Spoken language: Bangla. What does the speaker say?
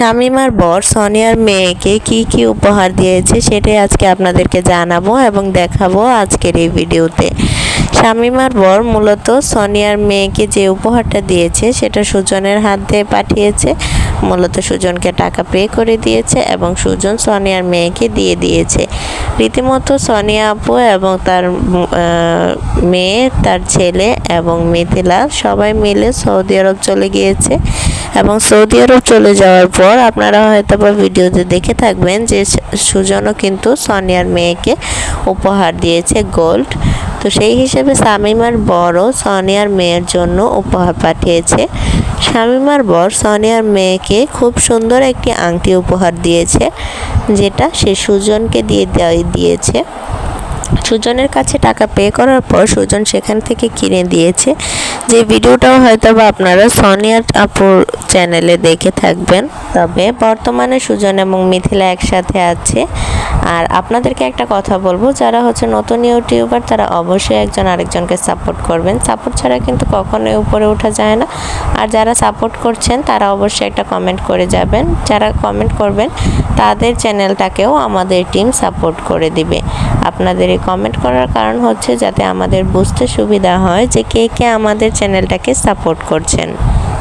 শামিমার বর সোনিয়ার মেয়েকে কি কি উপহার দিয়েছে সেটাই আজকে আপনাদেরকে জানাব এবং দেখাবো আজকের এই ভিডিওতে। শামিমার বর মূলত সোনিয়ার মেয়েকে যে উপহারটা দিয়েছে সেটা সুজনের হাত দিয়ে পাঠিয়েছে। মূলত সুজনকে টাকা পে করে দিয়েছে এবং সুজন সোনিয়ার মেয়েকে দিয়ে দিয়েছে। রীতিমতো সোনিয়া আপু এবং তার মেয়ে, তার ছেলে এবং মিথিলা সবাই মিলে সৌদি আরব চলে গিয়েছে এবং সৌদি আরব চলে যাওয়ার পর আপনারা হয়তো বা ভিডিওতে দেখে থাকবেন যে সুজনও কিন্তু সোনিয়ার মেয়েকে উপহার দিয়েছে গোল্ড। তো সেই হিসেবে শামিমার বড় সোনিয়ার মেয়ের জন্য উপহার পাঠিয়েছে। শামিমার বর সোনিয়ার মেয়েকে খুব সুন্দর একটি আংটি উপহার দিয়েছে, যেটা সে সুজনকে দেয়- দিয়েছে। সুজনের কাছে টাকা পে করার পর সুজন সেখান থেকে কিনে দিয়েছে। যে ভিডিওটাও হয়তো বা আপনারা সোনিয়া আপুর চ্যানেলে দেখে থাকবেন। তবে বর্তমানে সুজন এবং মিথিলা একসাথে আছে। আর আপনাদেরকে একটা কথা বলব, যারা হচ্ছে নতুন ইউটিউবার, তারা অবশ্যই একজন আরেকজনকে সাপোর্ট করবেন। সাপোর্ট ছাড়া কিন্তু কখনোই উপরে ওঠা যায় না। আর যারা সাপোর্ট করছেন, তারা অবশ্যই একটা কমেন্ট করে যাবেন। যারা কমেন্ট করবেন, তাদের চ্যানেলটাকেও আমাদের টিম সাপোর্ট করে দিবে। আপনাদের এই কমেন্ট করার কারণ হচ্ছে, যাতে আমাদের বুঝতে সুবিধা হয় যে কে কে আমাদের চ্যানেলটাকে সাপোর্ট করছেন।